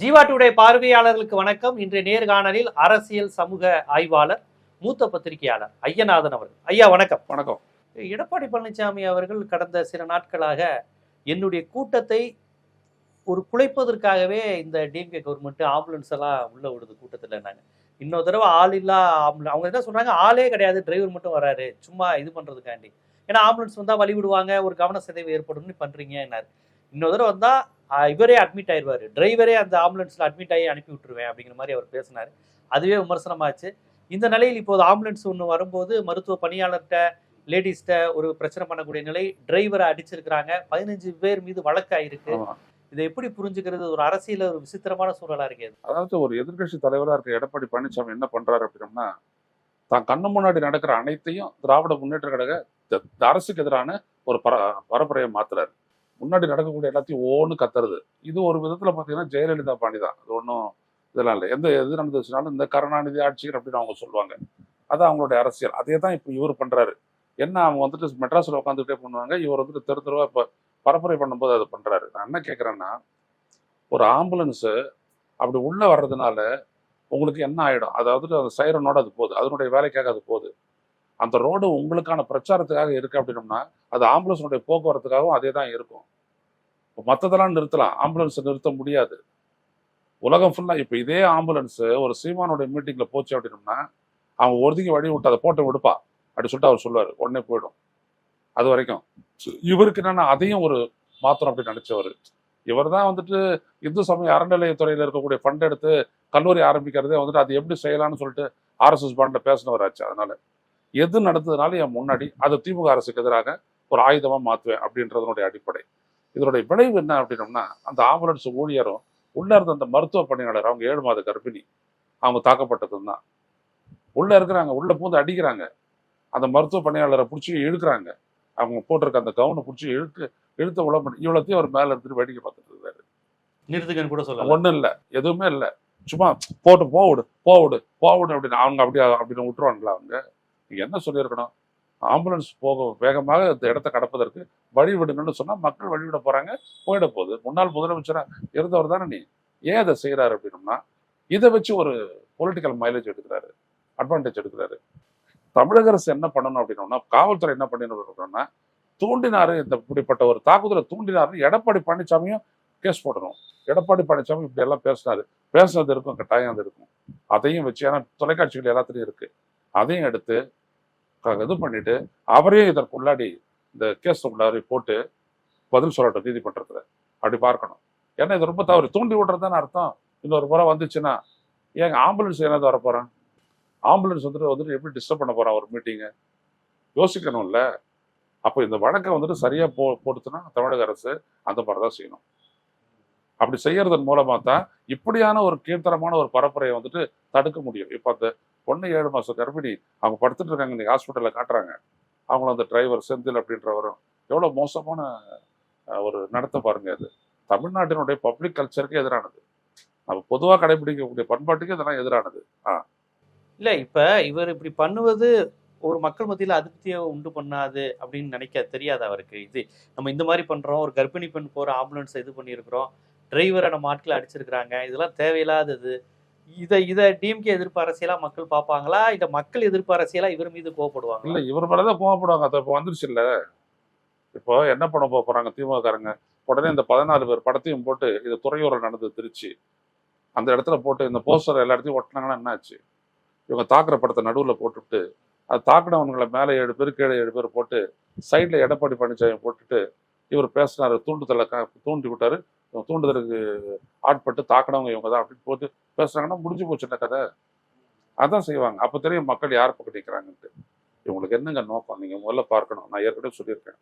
Jeeva today பார்வையாளர்களுக்கு வணக்கம். இன்றைய நேர்காணலில் அரசியல் சமூக ஆய்வாளர் மூத்த பத்திரிகையாளர் ஐயநாதன் அவர்கள். ஐயா வணக்கம். வணக்கம். எடப்பாடி பழனிசாமி அவர்கள் கடந்த சில நாட்களாக என்னுடைய கூட்டத்தை ஒரு குலைப்பதற்காகவே இந்த டிஎம்கே கவர்மெண்ட் ஆம்புலன்ஸ் எல்லாம் உள்ள விடுது கூட்டத்தில் நாங்க இன்னொரு தடவை ஆள் இல்லா ஆம்புலன்ஸ் அவங்க என்ன சொல்றாங்க ஆளே கிடையாது டிரைவர் மட்டும் வராரு. சும்மா இது பண்றதுக்காண்டி. ஏன்னா ஆம்புலன்ஸ் வந்தா வழி விடுவாங்க ஒரு கவன சிதைவு ஏற்படும்னு பண்றீங்கன்னாரு. இன்னொரு தடவை வந்தா ஆஹ், இவரே அட்மிட் ஆயிடுவாரு டிரைவரே அந்த ஆம்புலன்ஸ்ல அட்மிட் ஆகி அனுப்பி விட்டுருவேன் அப்படிங்கிற மாதிரி அவர் பேசினாரு. அதுவே விமர்சனமாச்சு. இந்த நிலையில் இப்போது ஆம்புலன்ஸ் ஒன்று வரும்போது மருத்துவ பணியாளர்கிட்ட லேடிஸ்கிட்ட ஒரு பிரச்சனை பண்ணக்கூடிய நிலை டிரைவரை அடிச்சிருக்கிறாங்க. பதினஞ்சு பேர் மீது வழக்காயிருக்கு. இதை எப்படி புரிஞ்சுக்கிறது? ஒரு அரசியல ஒரு விசித்திரமான சூழலா இருக்கு. அதாவது ஒரு எதிர்க்கட்சி தலைவரா இருக்க எடப்பாடி பழனிசாமி என்ன பண்றாரு அப்படின்னா தான் கண்ணு முன்னாடி நடக்கிற அனைத்தையும் திராவிட முன்னேற்ற கழக அரசுக்கு எதிரான ஒரு பர பரப்புரையை மாத்துறாரு. முன்னாடி நடக்கக்கூடிய எல்லாத்தையும் ஓன்னு கத்துறது. இது ஒரு விதத்துல பாத்தீங்கன்னா ஜெயலலிதா பாணி தான். அது ஒன்றும் இதெல்லாம் இல்லை. எந்த எது நடந்துச்சுனாலும் இந்த கருணாநிதி ஆட்சியர் அப்படின்னு அவங்க சொல்லுவாங்க. அதான் அவங்களுடைய அரசியல். அதே தான் இப்போ இவர் பண்றாரு. என்ன அவங்க வந்துட்டு மெட்ராஸில் உட்காந்துக்கிட்டே பண்ணுவாங்க இவர் வந்துட்டு தெரு தெருவா இப்போ பரப்புரை பண்ணும்போது அதை பண்றாரு. நான் என்ன கேட்குறேன்னா ஒரு ஆம்புலன்ஸு அப்படி உள்ளே வர்றதுனால உங்களுக்கு என்ன ஆகிடும் அதாவது அந்த சைரனோட அது போகுது. அதனுடைய வேலைக்காக அது போகுது. அந்த ரோடு உங்களுக்கான பிரச்சாரத்துக்காக இருக்கு அப்படின்னோம்னா அது ஆம்புலன்ஸுடைய போக்குவரத்துக்காகவும் அதே தான் இருக்கும். இப்போ மற்றதெல்லாம் நிறுத்தலாம். ஆம்புலன்ஸ் நிறுத்த முடியாது. உலகம் ஃபுல்லாக இப்போ இதே ஆம்புலன்ஸ் ஒரு சீமானுடைய மீட்டிங்கில் போச்சு அப்படின்னோம்னா அவன் ஒருதிக்கு வழி விட்டு அதை போட்டு விடுப்பா. அப்படி சொல்லிட்டு அவர் சொல்லுவார். உடனே போயிடும். அது வரைக்கும். இவருக்கு என்னன்னா அதையும் ஒரு மாத்திரம் அப்படின்னு நினைச்சவர். இவர் தான் வந்துட்டு இந்து சமய அறநிலையத்துறையில் இருக்கக்கூடிய ஃபண்ட் எடுத்து கல்லூரி ஆரம்பிக்கிறதே வந்துட்டு அது எப்படி செய்யலாம்னு சொல்லிட்டு ஆர்எஸ்எஸ் பாண்ட்ல பேசினவராச்சு. அதனால எது நடந்ததுனாலும் என் முன்னாடி அது திமுக அரசுக்கு எதிராக ஒரு ஆயுதமா மாத்துவேன் அப்படின்றதனுடைய அடிப்படை. இதனுடைய விளைவு என்ன அப்படின்னம்னா அந்த ஆம்புலன்ஸ் ஊழியரும் உள்ள இருந்த அந்த மருத்துவ பணியாளர் அவங்க ஏழு மாத கர்ப்பிணி அவங்க தாக்கப்பட்டதும் தான். உள்ள இருக்கிறாங்க உள்ள பூந்து அடிக்கிறாங்க. அந்த மருத்துவ பணியாளரை பிடிச்சி இழுக்கிறாங்க. அவங்க போட்டிருக்க அந்த கவுனை பிடிச்சி இழுக்கு இழுத்த உழம்பு இவ்வளோத்தையும் அவர் மேல இருந்துட்டு வேடிக்கை பார்த்துட்டு இருக்காரு. நிறுத்துங்கன்னு கூட சொல்லலாம் ஒண்ணும் இல்ல எதுவுமே இல்ல. சும்மா போட்டு போவிடு போவிடு போவிடு அப்படின்னு அவங்க அப்படியே அப்படின்னு விட்டுருவாங்களா அவங்க? என்ன சொல்லியிருக்கணும்? ஆம்புலன்ஸ் போக வேகமாக இந்த இடத்த கடப்பதற்கு வழி விடுங்கன்னு சொன்னா மக்கள் வழிவிட போறாங்க போயிட போகுது. முன்னாள் முதலமைச்சரா இருந்தவர் தானே நீ. ஏன் அதை செய்யறாரு அப்படின்னா இதை வச்சு ஒரு பொலிட்டிக்கல் மைலேஜ் எடுக்கிறாரு அட்வான்டேஜ் எடுக்கிறாரு. தமிழக அரசு என்ன பண்ணணும் அப்படின்னோம்னா காவல்துறை என்ன பண்ணணும் அப்படின்னா தூண்டினார் இந்த இப்படிப்பட்ட ஒரு தாக்குதலை தூண்டினார்னு எடப்பாடி பழனிசாமியும் கேஸ் போடணும். எடப்பாடி பழனிசாமி இப்படி எல்லாம் பேசினாரு. பேசுனது இருக்கும் கட்டாயம் அது இருக்கும். அதையும் வச்சு ஏன்னா தொலைக்காட்சிகள் எல்லாத்துலயும் இருக்கு. அதையும் எடுத்து இது பண்ணிட்டு அவரே இதற்குள்ளாடி இந்த கேஸ் உள்ளாரி போட்டு பதில் சொல்லட்டும் நீதிமன்றத்தில் அப்படி பார்க்கணும். ஏன்னா இது ரொம்ப தவறு. தூண்டி விடுறதுன்னு அர்த்தம். இன்னொரு முறை வந்துச்சுன்னா ஏங்க ஆம்புலன்ஸ் என்னது வர ஆம்புலன்ஸ் வந்துட்டு வந்துட்டு எப்படி டிஸ்டர்ப் பண்ண போறான் ஒரு மீட்டிங்கை யோசிக்கணும்ல. அப்போ இந்த வழக்கை வந்துட்டு சரியா போ போட்டுச்சுன்னா தமிழக அரசு அந்த மாதிரி தான் செய்யணும். அப்படி செய்யறதன் மூலமா தான் இப்படியான ஒரு கீழ்த்தரமான ஒரு பரப்புரையை வந்துட்டு தடுக்க முடியும். இப்போ அந்த பொண்ணு ஏழு மாசம் கர்ப்பிணி அவங்க படுத்துட்டு இருக்காங்க இன்னைக்கு ஹாஸ்பிட்டலில் காட்டுறாங்க. அவங்கள அந்த டிரைவர் செந்தில் அப்படின்றவரும் எவ்வளவு மோசமான ஒரு நடத்த பாருங்க அது. தமிழ்நாட்டினுடைய பப்ளிக் கல்ச்சருக்கு எதிரானது. நம்ம பொதுவாக கடைபிடிக்கக்கூடிய பண்பாட்டுக்கு இதெல்லாம் எதிரானது. இல்ல இப்ப இவர் இப்படி பண்ணுவது ஒரு மக்கள் மத்தியில அதிருப்தியை உண்டு பண்ணாது அப்படின்னு நினைக்க தெரியாது அவருக்கு. இது நம்ம இந்த மாதிரி பண்றோம் ஒரு கர்ப்பிணி பெண் போகிற ஆம்புலன்ஸ் இது பண்ணியிருக்கிறோம். டிரைவரை நம்ம ஆட்களை அடிச்சிருக்கிறாங்க. இதெல்லாம் தேவையில்லாதது. இதை இதை டிஎம்கே எதிர்ப்பு அரசியலா மக்கள் பார்ப்பாங்களா? இதை மக்கள் எதிர்ப்பு அரசியலா இவர் மீது கோவப்படுவாங்க இல்லை இவர் மேலதான் கோவப்படுவாங்க. அது இப்போ வந்துருச்சு இல்ல. இப்போ என்ன பண்ண போக போறாங்க திமுககாரங்க உடனே இந்த பதினாலு பேர் படத்தையும் போட்டு இது துறையூரில் நடந்தது திருச்சி. அந்த இடத்துல போட்டு இந்த போஸ்டர் எல்லா இடத்தையும் ஒட்டினாங்கன்னா என்னாச்சு இவங்க தாக்குற படத்தை நடுவில் போட்டுவிட்டு அது தாக்குனவங்களை மேலே ஏழு பேர் கீழே ஏழு பேர் போட்டு சைடில் எடப்பாடி பழனிசாமி போட்டுட்டு இவர் பேசினாரு தூண்டுதலை க- தூண்டி விட்டாரு. தூண்டுதலுக்கு ஆட்பட்டு தாக்குனவங்க இவங்க தான் அப்படின்னு போட்டு பேசுறாங்கன்னா முடிஞ்சு போச்சு இந்த கதை. அதான் செய்வாங்க. அப்போ தெரியும் மக்கள் யார் பக்கம் நிற்கிறாங்கன்ட்டு இவங்களுக்கு என்னங்க நோக்கம்? நீங்கள் முதல்ல பார்க்கணும். நான் ஏற்கனவே சொல்லியிருக்கேன்.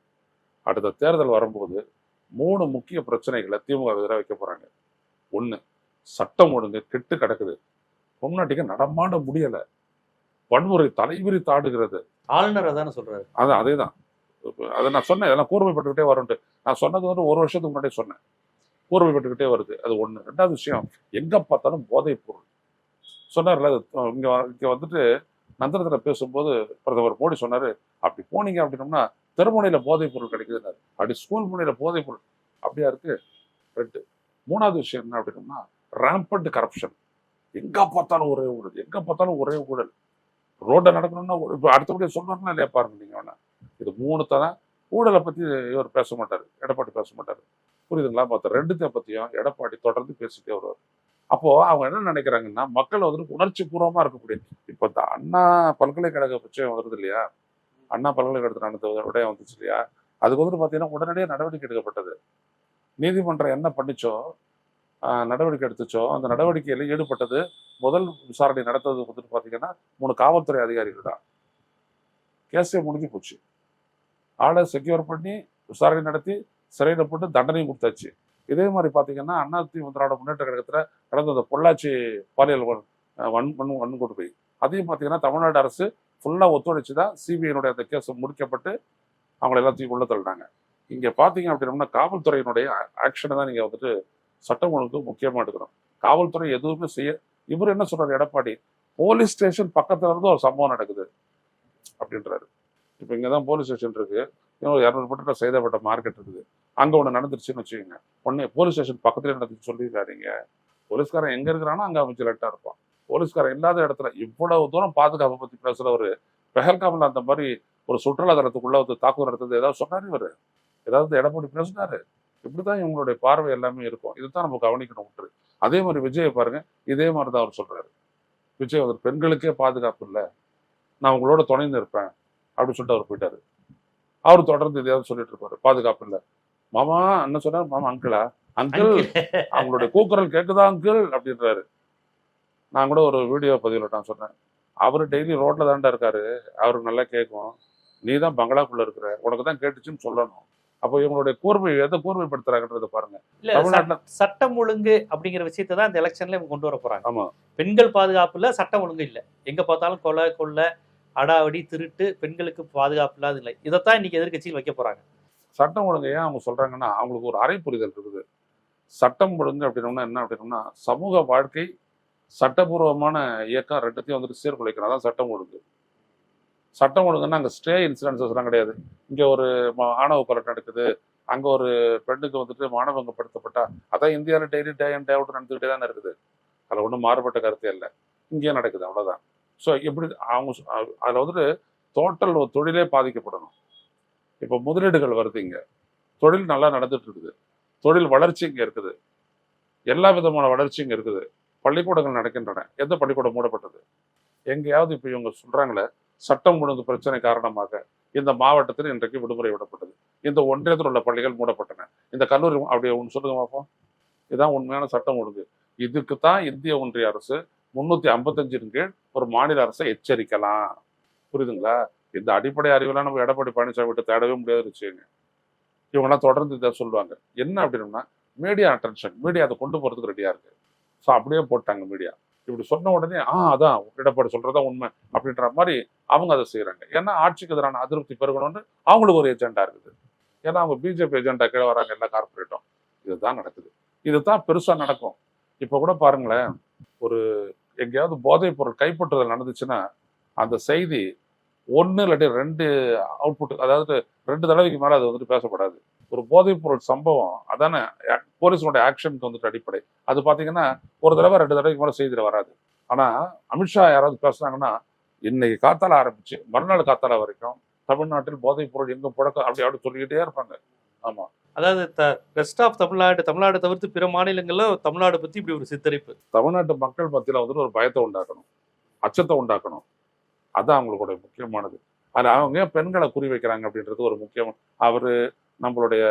அடுத்த தேர்தல் வரும்போது மூணு முக்கிய பிரச்சனைகளை திமுக எதிராக வைக்க போறாங்க. ஒன்று சட்டம் ஒழுங்கு கெட்டு கிடக்குது. பொம்நாட்டிக்கு நடமாட முடியல. வன்முறை தலைவிரி தாடுகிறது ஆளுநர் அதானே சொல்றாரு. அதான் அதே தான் அதை நான் சொன்னேன் இதெல்லாம் கூர்மைப்பட்டுக்கிட்டே வரும்ட்டு நான் சொன்னது வந்து ஒரு வருஷத்துக்கு முன்னாடியே சொன்னேன். கூர்மைப்பட்டுக்கிட்டே வருது. அது ஒன்று ரெண்டாவது விஷயம் எங்கே பார்த்தாலும் போதைப் பொருள் சொன்னார்ல அது இங்கே வந்துட்டு நந்தனத்தில் பேசும்போது பிரதமர் மோடி சொன்னார் அப்படி போனீங்க அப்படின்னோம்னா திருமுனையில் போதைப் பொருள் கிடைக்குதுன்னாரு. அப்படி ஸ்கூல் முனையில் போதைப் பொருள் அப்படியா இருக்கு? ரெண்டு. மூணாவது விஷயம் என்ன அப்படின்னோம்னா ரேம்பண்ட் கரப்ஷன் எங்கே பார்த்தாலும் ஒரே ஊழல். எங்கே பார்த்தாலும் ஒரே ஊழல். ரோட்டை நடக்கணும்னா இப்போ அடுத்தபடியாக சொல்லணும்னா இல்லையா பாருங்க நீங்கள் வேணா. இது மூணு தான் ஊழலை பத்தி இவர் பேச மாட்டார் எடப்பாடி பேச மாட்டார். புரியுதுங்களா? மற்ற ரெண்டுத்தை பத்தியும் எடப்பாடி தொடர்ந்து பேசிட்டே வருவார். அப்போ அவங்க என்ன நினைக்கிறாங்கன்னா மக்கள் வந்து உணர்ச்சி பூர்வமா இருக்கக்கூடிய இப்போ இந்த அண்ணா பல்கலைக்கழக பட்சம் வருது இல்லையா? அண்ணா பல்கலைக்கழகத்தில் நடந்த விடயம் வந்துச்சு இல்லையா? அதுக்கு வந்துட்டு பார்த்தீங்கன்னா உடனடியாக நடவடிக்கை எடுக்கப்பட்டது. நீதிமன்றம் என்ன பண்ணிச்சோ ஆஹ், நடவடிக்கை எடுத்துச்சோ அந்த நடவடிக்கையில் ஈடுபட்டது முதல் விசாரணை நடத்தது வந்துட்டு பார்த்தீங்கன்னா மூணு காவல்துறை அதிகாரிகள் தான். கேஸே முடிஞ்சு போச்சு. ஆளை செக்யூர் பண்ணி விசாரணை நடத்தி சிறையில் போட்டு தண்டனையும் கொடுத்தாச்சு. இதே மாதிரி பார்த்தீங்கன்னா அண்ணா திமுக முன்னேற்ற கழகத்தில் நடந்த அந்த பொள்ளாச்சி பாலியல் வன் வன் வன்கொடுமை. அதையும் பார்த்தீங்கன்னா தமிழ்நாடு அரசு ஃபுல்லாக ஒத்துழைச்சு தான் சிபிஐனுடைய அந்த கேஸ் முடிக்கப்பட்டு அவங்கள எல்லாத்தையும் உள்ள தள்ளினாங்க. இங்கே பார்த்தீங்க அப்படின்னா காவல்துறையினுடைய ஆக்ஷனை தான் நீங்கள் வந்துட்டு சட்டம் ஒழுங்கு முக்கியமாக எடுக்கணும். காவல்துறை எதுவுமே செய்ய இவர் என்ன சொல்கிறார் எடப்பாடி? போலீஸ் ஸ்டேஷன் பக்கத்துல இருந்து ஒரு சம்பவம் நடக்குது அப்படின்றாரு. இப்போ இங்கே தான் போலீஸ் ஸ்டேஷன் இருக்கு. இன்னும் இரநூறு மீட்டர் சைதாப்பட்ட மார்க்கெட் இருக்குது. அங்கே ஒன்று நடந்துருச்சுன்னு வச்சுக்கோங்க. உடனே போலீஸ் ஸ்டேஷன் பக்கத்துலேயே நடந்துச்சு சொல்லியிருக்காதீங்க போலீஸ்காரன் எங்கே இருக்கிறானோ அங்கே அவன் விஜிலண்டாக இருப்பான். போலீஸ்காரன் இல்லாத இடத்துல இவ்வளவு தூரம் பாதுகாப்பை பற்றி பேசுகிறவர் பெஹல்காமில் அந்த மாதிரி ஒரு சுற்றுலா தலத்துக்குள்ள வந்து தாக்குதல் நடத்தது ஏதாவது சொன்னார் இவர்? ஏதாவது எடப்பாடி பேசினாரு? இப்படிதான் இவங்களுடைய பார்வை எல்லாமே இருக்கும். இதுதான் நம்ம கவனிக்கணும் விட்டுரு அதே மாதிரி விஜயை பாருங்க. இதே மாதிரி தான் அவர் சொல்றாரு. விஜய் அவர் பெண்களுக்கே பாதுகாப்பு இல்லை. நான் உங்களோட துணைந்து இருப்பேன். அப்படின்னு சொல்லிட்டு அவர் போயிட்டாரு. அவர் தொடர்ந்து இதையாவது சொல்லிட்டு இருப்பாரு. பாதுகாப்பு இல்லை. மாமா என்ன சொன்னார் மாமா அங்கிளா அங்கிள் அவங்களுடைய கூக்குரல் கேக்குதா அங்கிள் அப்படின்றாரு. நான் கூட ஒரு வீடியோ பதிவில் நான் சொன்னேன். அவர் டெய்லி ரோட்ல தான்டா இருக்காரு. அவருக்கு நல்லா கேட்கும் நீ தான் பங்களாக்குள்ள இருக்கிற. உனக்கு தான் கேட்டுச்சுன்னு சொல்லணும். அப்போ இவங்களுடைய கூர்மை எதை கூர்மைப்படுத்துறாங்கன்றத பாருங்க. தமிழ்நாட்டுல- சட்டம் ஒழுங்கு அப்படிங்கிற விஷயத்தை தான் இந்த எலெக்ஷன்ல இவங்க கொண்டு வர போறாங்க. ஆமா. பெண்கள் பாதுகாப்புல சட்டம் ஒழுங்கு இல்ல. எங்க பார்த்தாலும் கொலை கொள்ளை அடாவடி திருட்டு பெண்களுக்கு பாதுகாப்பு இல்லாத இல்லை. இதைத்தான் இன்னைக்கு எதிர்கட்சியில் வைக்க போறாங்க. சட்டம் ஒழுங்கு ஏன் அவங்க சொல்றாங்கன்னா அவங்களுக்கு ஒரு அரை புரிதல் இருக்குது. சட்டம் ஒழுங்கு அப்படின்னோம்னா என்ன அப்படின்னோம்னா சமூக வாழ்க்கை சட்டபூர்வமான இயக்கம் ரெண்டுத்தையும் வந்துட்டு சீர்குலைக்கணும். அதான் சட்டம் ஒழுங்கு. சட்டம் ஒழுங்குன்னா அங்கே ஸ்டே இன்சிடென்சஸ்லாம் கிடையாது. இங்கே ஒரு ம- ஆணவ கொலை நடக்குது. அங்கே ஒரு பெண்ணுக்கு வந்துட்டு மானபங்கப்படுத்தப்பட்டா அதான் இந்தியாவில் daily day and day out நடந்துக்கிட்டே தானே இருக்குது. அதில் ஒன்றும் மாறுபட்ட கருத்தே இல்லை. இங்கேயும் நடக்குது அவ்வளோதான் ஸோ எப்படி அவங்க அதில் வந்துட்டு டோட்டல் ஒரு தொழிலே பாதிக்கப்படணும். இப்போ முதலீடுகள் வருது இங்க. தொழில் நல்லா நடந்துட்டு இருக்குது தொழில் வளர்ச்சி இங்க இருக்குது. எல்லா விதமான வளர்ச்சி இங்கே இருக்குது. பள்ளிக்கூடங்கள் நடக்கின்றன. எந்த பள்ளிக்கூடம் மூடப்பட்டது? எங்கேயாவது இப்போ இவங்க சொல்றாங்களே சட்டம் ஒழுங்கு பிரச்சனை காரணமாக இந்த மாவட்டத்தில் இன்றைக்கு விடுமுறை விடப்பட்டது. இந்த ஒன்றியத்தில் உள்ள பள்ளிகள் மூடப்பட்டன. இந்த கல்லூரி அப்படியே ஒன்று சொல்லுங்க பார்ப்போம் இதுதான் உண்மையான சட்டம் ஒழுங்கு. இதுக்கு தான் இந்திய ஒன்றிய அரசு முந்நூற்றி ஐம்பத்தஞ்சின் கீழ் ஒரு மாநில அரசை எச்சரிக்கலாம். புரியுதுங்களா? இந்த அடிப்படை அறிவெல்லாம் நம்ம எடப்பாடி பழனிசாமி விட்டு தேடவே முடியாது வச்சுக்கோங்க இவங்கெல்லாம் தொடர்ந்து இதை சொல்லுவாங்க. என்ன அப்படின்னா மீடியா அட்டென்ஷன் மீடியா அதை கொண்டு போகிறதுக்கு ரெடியாக இருக்கு. ஸோ அப்படியே போட்டாங்க மீடியா இப்படி சொன்ன உடனே ஆ அதான் எடப்பாடி சொல்கிறதா உண்மை. அப்படின்ற மாதிரி அவங்க அதை செய்கிறாங்க ஏன்னா ஆட்சிக்கு எதிரான அதிருப்தி பெருகணும்னு அவங்களுக்கு ஒரு ஏஜெண்டா இருக்குது. ஏன்னா அவங்க பிஜேபி ஏஜெண்டா கீழே வராங்க எல்லா கார்பரேட்டும் இதுதான் நடக்குது. இதுதான் பெருசாக நடக்கும். இப்போ கூட பாருங்களேன் ஒரு எங்கேயாவது போதைப் பொருள் கைப்பற்றுதல் நடந்துச்சுன்னா அந்த செய்தி ஒன்று இல்லாட்டி ரெண்டு அவுட்புட் அதாவது ரெண்டு தடவைக்கு மேலே அது வந்துட்டு பேசப்படாது. ஒரு போதைப் பொருள் சம்பவம் அதானே போலீஸோட ஆக்ஷனுக்கு வந்துட்டு அடிப்படை. அது பார்த்தீங்கன்னா ஒரு தடவை ரெண்டு தடவைக்கு மேலே செய்தியில் வராது. ஆனால் அமித்ஷா யாராவது பேசுனாங்கன்னா இன்னைக்கு காத்தால ஆரம்பிச்சு மறுநாள் காத்தால வரைக்கும் தமிழ்நாட்டில் போதைப் பொருள் எங்க புழக்கம் அப்படி அப்படி சொல்லிக்கிட்டே இருப்பாங்க. ஆமா. அதாவது ரெஸ்ட் ஆஃப் தமிழ்நாடு தமிழ்நாடு தவிர்த்து பிற மாநிலங்கள்ல தமிழ்நாடு பத்தி இப்படி ஒரு சித்தரிப்பு. தமிழ்நாட்டு மக்கள் மத்தியில் வந்துட்டு ஒரு பயத்தை உண்டாக்கணும். அச்சத்தை உண்டாக்கணும். அதான் அவங்களுடைய முக்கியமானது. அது அவங்க ஏன் பெண்களை குறி வைக்கிறாங்க அப்படின்றது ஒரு முக்கியம். அவரு நம்மளுடைய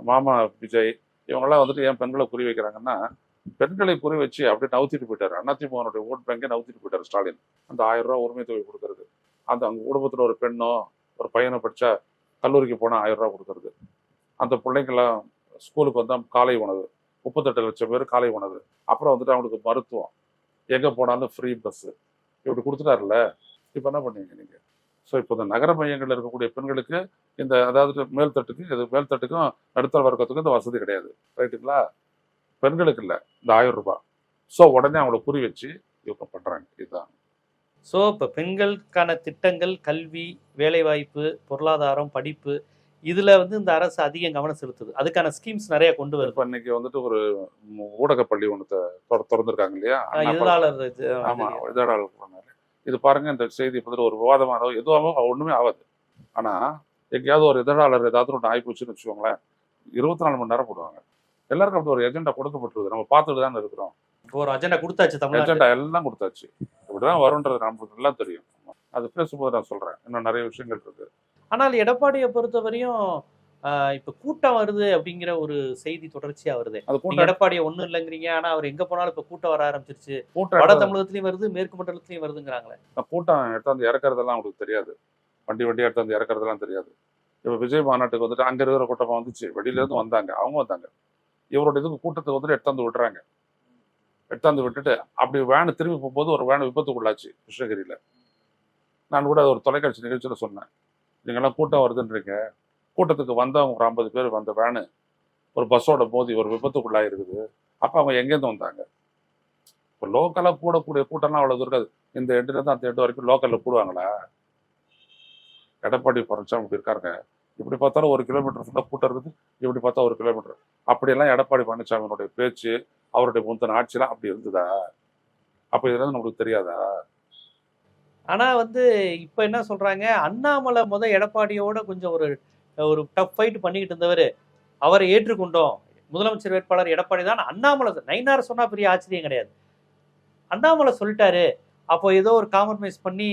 மாமா விஜய் இவங்கெல்லாம் வந்துட்டு ஏன் பெண்களை குறி வைக்கிறாங்கன்னா பெண்களை குறி வச்சு அப்படியே நவுத்திட்டு போயிட்டாரு. அதிமுகனுடைய ஓட் பேங்கை நவுத்திட்டு போயிட்டாரு ஸ்டாலின். அந்த ஆயிரம் ரூபாய் உரிமை தொகை கொடுக்கறது. அந்த அவங்க குடும்பத்துல ஒரு பெண்ணோ ஒரு பையனை படிச்சா கல்லூரிக்கு போனா ஆயிரம் ரூபாய் கொடுக்கறது. அந்த பிள்ளைங்கெல்லாம் ஸ்கூலுக்கு வந்தால் காலை உணவு. முப்பத்தெட்டு லட்சம் பேர் காலை உணவு. அப்புறம் வந்துட்டு அவங்களுக்கு மருத்துவம். எங்கே போனாலும் ஃப்ரீ பஸ்ஸு இப்படி கொடுத்துட்டாருல்ல? இப்போ என்ன பண்ணுவீங்க நீங்கள் ஸோ இப்போ இந்த நகர மையங்களில் இருக்கக்கூடிய பெண்களுக்கு இந்த அதாவது மேல்தட்டுக்கு இது மேல்தட்டுக்கும் நடுத்தர வர்க்கத்துக்கும் இந்த வசதி கிடையாது. ரைட்டுங்களா? பெண்களுக்கு இல்லை. இந்த ஆயிரம் ரூபாய். ஸோ உடனே அவங்கள புரி வச்சு இவங்க பண்ணுறாங்க இதுதான். ஸோ இப்போ பெண்களுக்கான திட்டங்கள் கல்வி வேலைவாய்ப்பு பொருளாதாரம் படிப்பு இதுல வந்து இந்த அரசு அதிகம் கவனம் செலுத்துது. அதுக்கான ஸ்கீம்ஸ் நிறைய கொண்டு வருது. இப்ப இன்னைக்கு வந்துட்டு ஒரு மு- ஊடகப் பள்ளி ஒன்று திறந்திருக்காங்க இல்லையா. இதழாளர் இது ஆமா இதழாளர் இது பாருங்க இந்த செய்தி பத்தி ஒரு விவாதமானோ எதுவாகவும் ஒண்ணுமே ஆகாது. ஆனா எங்கேயாவது ஒரு இதழாளர் ஏதாவது ஒன்று ஆயிப்போச்சுன்னு வச்சுக்கோங்களேன் இருபத்தி நாலு மணி நேரம் போடுவாங்க. எல்லாருக்கும் அப்படி ஒரு எஜெண்டா கொடுக்கப்பட்டிருது நம்ம பார்த்துட்டு தானே இருக்கிறோம். இப்போ ஒரு அஜெண்டா கொடுத்தாச்சு தமிழ்நாடு எஜெண்டா எல்லாம் கொடுத்தாச்சு. இப்படிதான் வரும்ன்றது நமக்கு எல்லாம் தெரியும். அது பேசும்போது நான் சொல்றேன். இன்னும் நிறைய விஷயங்கள் இருக்கு. ஆனால் எடப்பாடியை பொறுத்தவரையும் இப்ப கூட்டம் வருது அப்படிங்கிற ஒரு செய்தி தொடர்ச்சியா வருது. எடப்பாடியை ஒண்ணும் இல்லைங்கிறீங்க. ஆனா அவர் எங்க போனாலும் இப்ப கூட்டம் வர ஆரம்பிச்சிருச்சு. வட தமிழகத்திலயும் வருது மேற்கு மண்டலத்திலயும் வருதுங்கிறாங்களே. கூட்டம் எடுத்தாந்து இறக்குறதெல்லாம் உங்களுக்கு தெரியாது. வண்டி வண்டியா எடுத்தாந்து இறக்குறதெல்லாம் தெரியாது. இப்போ விஜய் மாநாட்டுக்கு வந்துட்டு அங்க இருக்கிற கூட்டமா வந்துச்சு. வெளியில இருந்து வந்தாங்க. அவங்க வந்தாங்க. இவரோட இதுக்கு கூட்டத்துக்கு வந்துட்டு எடுத்தாந்து விட்டுறாங்க. எடுத்தாந்து விட்டுட்டு அப்படி வேன் திரும்பி போகும்போது ஒரு வேன் விபத்துக்குள்ளாச்சு கிருஷ்ணகிரியில. நான் கூட ஒரு தொலைக்காட்சி நிகழ்ச்சியில சொன்னேன். இங்கெல்லாம் கூட்டம் வருதுன்றீங்க கூட்டத்துக்கு வந்தவங்க ஒரு ஐம்பது பேர் வந்த வேனு ஒரு பஸ்ஸோட மோதி ஒரு விபத்துக்குள்ளாக இருக்குது. அப்போ அவங்க எங்கேருந்து வந்தாங்க? இப்போ லோக்கலாக கூடக்கூடிய கூட்டம்லாம் அவ்வளோ இருக்காது. இந்த எட்டுலேருந்து அந்த எட்டு வரைக்கும் லோக்கல்ல கூடுவாங்களா எடப்பாடி பழனிசாமி இப்படி இருக்காருங்க. இப்படி பார்த்தாலும் ஒரு கிலோமீட்டர் ஃபுல்லாக கூட்டம் இருக்குது. இப்படி பார்த்தா ஒரு கிலோமீட்டர் அப்படியெல்லாம் எடப்பாடி பழனிசாமியினுடைய பேச்சு அவருடைய முந்தின ஆட்சிலாம் அப்படி இருந்ததா? அப்போ இதெல்லாம் நம்மளுக்கு தெரியாதா? ஆனால் வந்து இப்போ என்ன சொல்கிறாங்க அண்ணாமலை முதல் எடப்பாடியோட கொஞ்சம் ஒரு ஒரு டஃப் ஃபைட் பண்ணிக்கிட்டு இருந்தவர். அவரை ஏற்றுக்கொண்டோம். முதலமைச்சர் வேட்பாளர் எடப்பாடி தான். அண்ணாமலை நைனார் சொன்னால் பெரிய ஆச்சரியம் கிடையாது. அண்ணாமலை சொல்லிட்டாரு. அப்போ ஏதோ ஒரு காம்ப்ரமைஸ் பண்ணி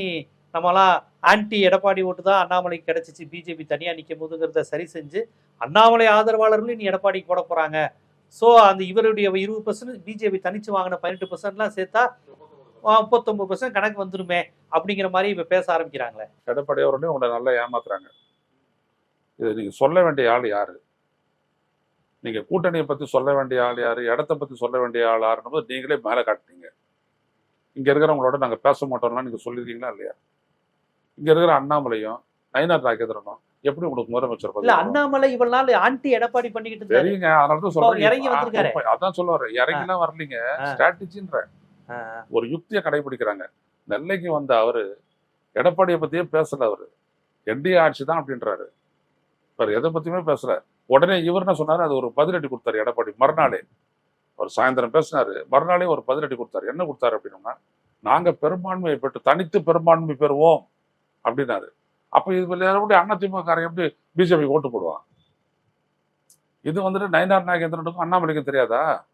நம்மளாம் ஆன்டி எடப்பாடி ஓட்டு தான் அண்ணாமலைக்கு கிடச்சிச்சு. பிஜேபி தனியாக நிற்கும் போதுங்கிறத சரி செஞ்சு அண்ணாமலை ஆதரவாளர்களும் நீ எடப்பாடிக்கு போட போகிறாங்க ஸோ அந்த இவருடைய இருபது பர்சன்ட் பிஜேபி தனிச்சு வாங்கின பதினெட்டு பர்சன்ட்லாம் சேர்த்தா முப்பத்தொன்பது பர்சன்ட் கணக்கு வந்துருமே அப்படிங்கிற மாதிரி இப்ப பேச ஆரம்பிக்கிறாங்களே. எடப்பாடி அவருடைய உங்களை நல்லா ஏமாத்துறாங்க. இது நீங்க சொல்ல வேண்டிய ஆள் யாரு? நீங்க கூட்டணியை பத்தி சொல்ல வேண்டிய ஆள் யாரு? இடத்த பத்தி சொல்ல வேண்டிய ஆள் யாருன்னு போது நீங்களே மேலே காட்டுனீங்க. இங்க இருக்கிறவங்களோட நாங்க பேச மாட்டோம்லாம் நீங்க சொல்லிருக்கீங்களா இல்லையா? இங்க இருக்கிற அண்ணாமலையும் நயினார் நாகேந்திரனும் எப்படி உங்களுக்கு முதலமைச்சர் இல்ல? அண்ணாமலை இவ்வளவு நாள் ஆன்டி எடப்பாடி பண்ணிக்கிட்டு தெரியுங்க அதனால தான் அவர் இறங்கி சொல்றேன் வந்திருக்காரு. அதான் சொல்ல வரேன். இறங்கிலாம் வரலீங்க. ஸ்ட்ராட்டஜின்ற ஒரு யுக்தியை கடைபிடிக்கிறாங்க. நெல்லைக்கு வந்த அவரு எடப்பாடியை பற்றியே பேசல அவரு. என்டிஏ ஆட்சி தான் அப்படின்றாரு. அவர் எதை பற்றியுமே பேசல. உடனே இவர் என்ன சொன்னாரு? அது ஒரு பதிலடி கொடுத்தாரு எடப்பாடி மறுநாளே. அவர் சாயந்தரம் பேசினாரு. மறுநாளே ஒரு பதிலடி கொடுத்தாரு. என்ன கொடுத்தாரு அப்படின்னா நாங்க பெரும்பான்மையை பெற்று தனித்து பெரும்பான்மை பெறுவோம் அப்படின்னாரு. அப்போ இது எப்படி அதிமுக காரன் எப்படி பிஜேபி ஓட்டு போடுவான்? இது வந்துட்டு நயனார் நாகேந்திரனுக்கும் அண்ணாமலைக்கும் தெரியாதா?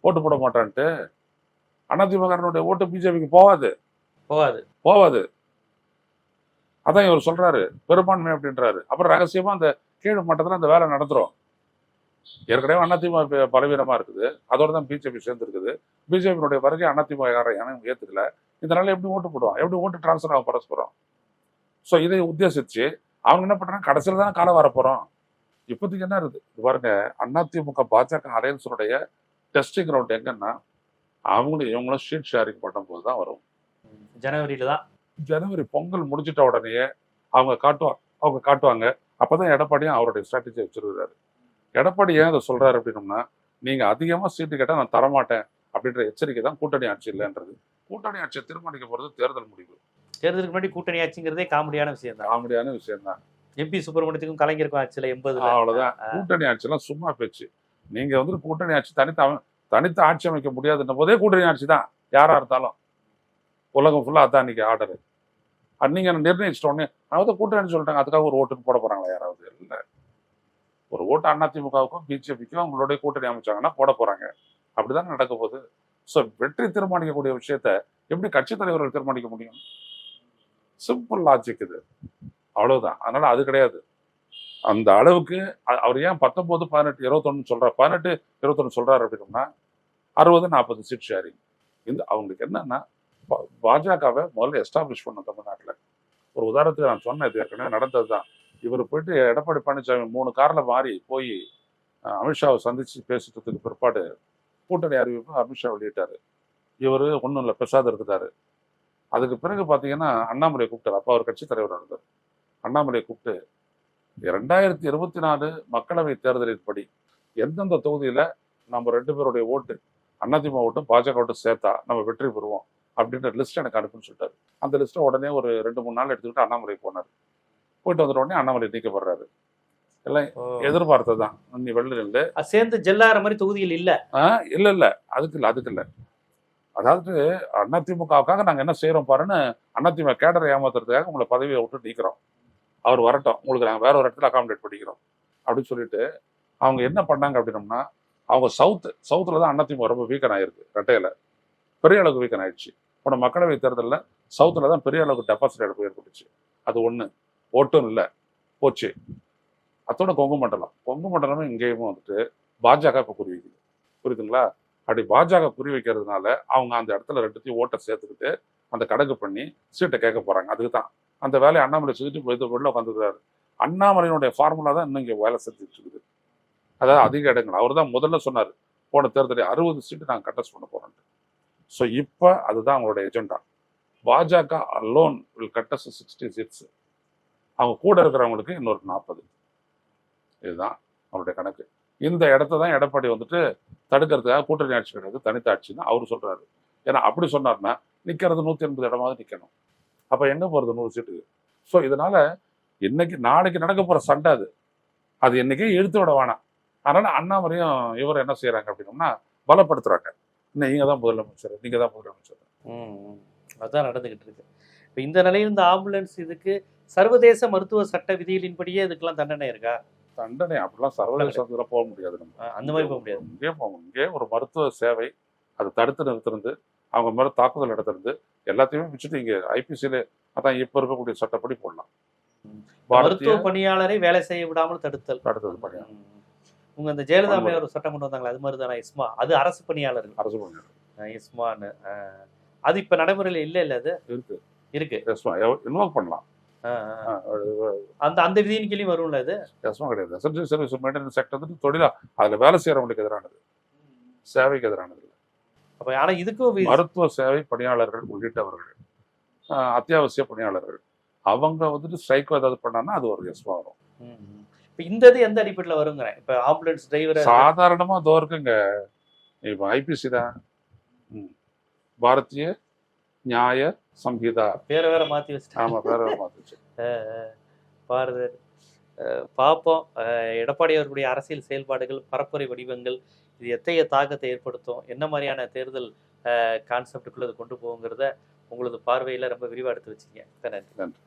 ஓட்டு போட மாட்டான்ட்டு. அதிமுகனுடைய ஓட்டு பிஜேபிக்கு போகாது. போகாது. போகாது. அதான் இவர் சொல்றாரு பெரும்பான்மை அப்படின்றாரு. அப்புறம் ரகசியமா அந்த கீழ் மட்டத்துல அந்த வேலை நடந்துரும். ஏற்கனவே அதிமுக ப- பலவீனமா இருக்குது. அதோட தான் பிஜேபி சேர்ந்துருக்குது. பிஜேபியினுடைய வருகை அதிமுக யாரும் ஏத்துக்கல. இதனால எப்படி ஓட்டு போடுவான் எப்படி ஓட்டு டிரான்ஸ்ஃபர் ஆகும் பரஸ்பரம் ஸோ இதை உத்தேசிச்சு அவங்க என்ன பண்றாங்க? கடைசியில் தானே காலம் வரப்போறோம் இப்போதைக்கு என்ன இருக்குது? பாருங்க அதிமுக பாஜக அலையன்ஸுடைய டெஸ்டிங் கிரவுண்ட் எங்கன்னா அவங்களும் இவங்களும் ஷீட் ஷேரிங் பண்ணும்போது தான் வரும். ஜனவரியில தான் ஜனவரி பொங்கல் முடிஞ்சிட்ட உடனேயே அவங்க காட்டுவாங்க அவங்க காட்டுவாங்க. அப்பதான் எடப்பாடியும் அவருடைய ஸ்ட்ராட்டஜி வச்சிருக்கிறாரு. எடப்பாடி ஏன் அதை சொல்றாரு அப்படின்னம்னா நீங்க அதிகமா சீட்டு கேட்டா நான் தரமாட்டேன் அப்படின்ற எச்சரிக்கை தான் கூட்டணி ஆட்சி இல்லைன்றது. கூட்டணி ஆட்சியை தீர்மானிக்க போறது தேர்தல் முடிவு. தேர்தலுக்கு முன்னாடி கூட்டணி ஆச்சுங்கிறதே காமெடியான விஷயம் தான் காமெடியான விஷயம் தான் எம்பி சுப்பிரமணியத்துக்கும் கலைஞருக்கும் ஆச்சுல எண்பது அவ்வளவுதான். கூட்டணி ஆட்சியெல்லாம் சும்மா பேச்சு. நீங்க வந்து கூட்டணி ஆட்சி தனித்து தனித்து ஆட்சி அமைக்க முடியாதுன்ற போதே கூட்டணி ஆட்சி தான் யாராக இருந்தாலும். உலகம் ஃபுல்லாக அதான் இன்னைக்கு ஆர்டர். அது நீங்க நிர்ணயிச்சிட்டோன்னே அதாவது கூட்டணி சொல்லிட்டாங்க அதுக்காக ஒரு ஓட்டுக்கு போட போகிறாங்களா யாராவது? இல்லை. ஒரு ஓட்டு அதிமுகவுக்கும் பிஜேபிக்கும் அவங்களுடைய கூட்டணி அமைச்சாங்கன்னா போட போகிறாங்க அப்படி தான் நடக்க போகுது. ஸோ வெற்றி தீர்மானிக்கக்கூடிய விஷயத்த எப்படி கட்சி தலைவர்கள் தீர்மானிக்க முடியும்? சிம்பிள் லாஜிக் இது. அவ்வளோதான் அதனால் அது கிடையாது. அந்த அளவுக்கு அவர் ஏன் பத்தொம்போது பதினெட்டு இருபத்தொன்னு சொல்கிறார் பதினெட்டு இருபத்தொன்று சொல்கிறார் அப்படின்னா அறுபது நாற்பது சீட் ஷேரிங் இந்த அவங்களுக்கு என்னன்னா பா- பாஜகவை முதல்ல எஸ்டாப்ளிஷ் பண்ண தமிழ்நாட்டில். ஒரு உதாரணத்துக்கு நான் சொன்னேன் இது ஏற்கனவே நடந்தது தான் இவர் போயிட்டு எடப்பாடி பழனிசாமி மூணு காரில் மாறி போய் அமித்ஷாவை சந்தித்து பேசிட்டதுக்கு பிற்பாடு கூட்டணி அறிவிப்பு அமித்ஷா வெளியிட்டார். இவர் ஒன்றும் இல்லை பிரசாத் இருக்கிறாரு அதுக்கு பிறகு பார்த்தீங்கன்னா அண்ணாமலையை கூப்பிட்டார். அப்போ அவர் கட்சி தலைவர் இருந்தார் அண்ணாமலையை கூப்பிட்டு ரெண்டாயிரத்தி இருபத்தி நாலு மக்களவை தேர்தலின்படி எந்தெந்த தொகுதியில நம்ம ரெண்டு பேருடைய ஓட்டு அதிமுக ஓட்டும் பாஜக ஓட்டும் சேர்த்தா நம்ம வெற்றி பெறுவோம் அப்படின்ற லிஸ்ட் எனக்கு அனுப்புன்னு சொல்லிட்டாரு. அந்த லிஸ்ட்டை உடனே ஒரு ரெண்டு மூணு நாள் எடுத்துக்கிட்டு அண்ணாமலை போனார். போயிட்டு வந்துட்ட உடனே அண்ணாமலை நீக்கப்படுறாரு. எல்லாம் எதிர்பார்த்ததுதான். நீ வெளில நில்லு. அது சேர்ந்து ஜெல்லாற மாதிரி தொகுதியில் இல்ல. ஆ, இல்ல இல்ல. அதுக்கு இல்ல அதுக்கு இல்ல. அதாவது அதிமுகவுக்காக நாங்க என்ன செய்யறோம் பாருன்னு அதிமுக கேடரை ஏமாத்துறதுக்காக உங்களை பதவியை விட்டு நீக்கிறோம். அவர் வரட்டும் உங்களுக்கு நாங்கள் வேற ஒரு இடத்துல அகாமடேட் பண்ணிக்கிறோம். அப்படின்னு சொல்லிட்டு அவங்க என்ன பண்ணாங்க அப்படின்னம்னா அவங்க சவுத் சவுத்துல தான் அதிமுக ரொம்ப வீக்கன் ஆயிருக்கு ரெட்டையில். பெரிய அளவுக்கு வீக்கன் ஆயிடுச்சு. போன மக்களவை தேர்தலில் சவுத்துல தான் பெரிய அளவுக்கு டெபாசிட் எடுப்பு ஏற்பட்டுச்சு. அது ஒன்று ஓட்டும் இல்லை. போச்சு. அத்தோட கொங்கு மண்டலம். கொங்கு மண்டலமும் இங்கேயும் வந்துட்டு பாஜக இப்போ குறி வைக்குது. புரியுதுங்களா? அப்படி பாஜக குறி வைக்கிறதுனால அவங்க அந்த இடத்துல ரெண்டுத்தையும் ஓட்டை சேர்த்துக்கிட்டு அந்த கணக்கு பண்ணி சீட்டை கேட்க போறாங்க. அதுக்கு தான் அந்த வேலையை அண்ணாமலை செஞ்சுட்டு போய் வெளில உட்காந்துருக்காரு அண்ணாமலையினுடைய ஃபார்முலா தான் இன்னும் இங்கே வேலை செஞ்சுட்டு இருக்குது. அதாவது அதிக இடங்கள். அவர் தான் முதல்ல சொன்னார் போன தேர்தலில் அறுபது சீட்டு நாங்கள் கண்டஸ்ட் பண்ண போகிறோன்ட்டு ஸோ இப்போ அதுதான் அவங்களுடைய எஜெண்டா பாஜக alone will gets sixty seats அவங்க கூட இருக்கிறவங்களுக்கு இன்னொரு நாற்பது இதுதான் அவருடைய கணக்கு. இந்த இடத்த தான் எடப்பாடி வந்துட்டு தடுக்கிறதுக்காக கூட்டணி ஆட்சி கிடையாது தனித்த ஆட்சின்னு அவர் சொல்கிறாரு ஏன்னா அப்படி சொன்னார்னா நிற்கிறது நூற்றி எண்பது இடமாவது நிற்கணும் அப்ப எங்க போறது நூறு சீட்டுக்கு ஸோ இதனால இன்னைக்கு நாளைக்கு நடக்க போற சண்டை அது. அது என்னைக்கே இழுத்து விட வேணாம். அதனால அண்ணாமலையும் இவர் என்ன செய்யறாங்க அப்படின்னம்னா பலப்படுத்துறாங்க. இன்னும் நீங்க தான் முதலமைச்சர் நீங்க தான் முதலமைச்சர். அதான் நடந்துகிட்டு இருக்கு. இப்ப இந்த நிலையில் இந்த ஆம்புலன்ஸ் இதுக்கு சர்வதேச மருத்துவ சட்ட விதிகளின்படியே இதுக்கெல்லாம் தண்டனை இருக்கா? தண்டனை அப்படிலாம் சர்வதேசத்துல போக முடியாது நம்ம. அந்த மாதிரி போக முடியாது. இங்கே போகும். இங்கே ஒரு மருத்துவ சேவை அதை தடுத்து நிறுத்திருந்து அவங்க மேல தாக்குதல் நடத்திருந்து எல்லாத்தையுமே வச்சுட்டு இங்க ஐபிசியில அதான் இப்ப இருக்கக்கூடிய சட்டப்படி போடலாம். மருத்துவ பணியாளரை வேலை செய்ய விடாமல் தடுத்தல். தடுத்தது பணியா ம். உங்க இந்த ஜெயலலிதா ஒரு சட்டம் கொண்டு வந்தாங்களா அது மாதிரி தானே இஸ்மா? அது அரசு பணியாளர்கள். அரசு பணியா அஹ் இஸ்மான்னு. அது இப்ப நடைமுறையில இல்ல இல்ல அது? இருக்கு. இருக்கு. இன்வால்வ் பண்ணலாம். அந்த அந்த விதியின் கீழே வரும்ல அது? எஸ்மா கிடையாது. எசென்சியல் சர்வீஸ் மெயின்டெனன்ஸ் செக்டர் தொழிலா அதுல வேலை செய்யறவங்களுக்கு எதிரானது. சேவைக்கு எதிரானது. அப்ப ஆனா இதுக்கும் வி- மருத்துவ சேவை பணியாளர்கள் உள்ளிட்டவர்கள் அத்தியாவசிய பணியாளர்கள் அவங்க வந்துட்டு ஸ்ட்ரைக்கோ ஏதாவது பண்ணாங்கன்னா அது ஒரு எஸ்மா வரும். இப்ப இந்த இது எந்த அடிப்படையில வருங்கிறேன் இப்ப ஆம்புலன்ஸ் டிரைவர் சாதாரணமா இதோ இருக்குங்க. இப்போ ஐபிசி தான். பாரதிய நியாய சம்ஹிதா வேற வேற மாத்தி வச்சுட்டாங்க ஆமா வேற ஒரு மாத்துச்சு பாரத அஹ் பார்ப்போம் எடப்பாடி அவர்களுடைய அரசியல் செயல்பாடுகள் பரப்புரை வடிவங்கள் இது எத்தகைய தாக்கத்தை ஏற்படுத்தும்? என்ன மாதிரியான தேர்தல் கான்செப்டுக்குள்ள கொண்டு போகுங்கிறத உங்களது பார்வையில் ரொம்ப விரிவாக எடுத்து வச்சீங்க நன்றி. நன்றி.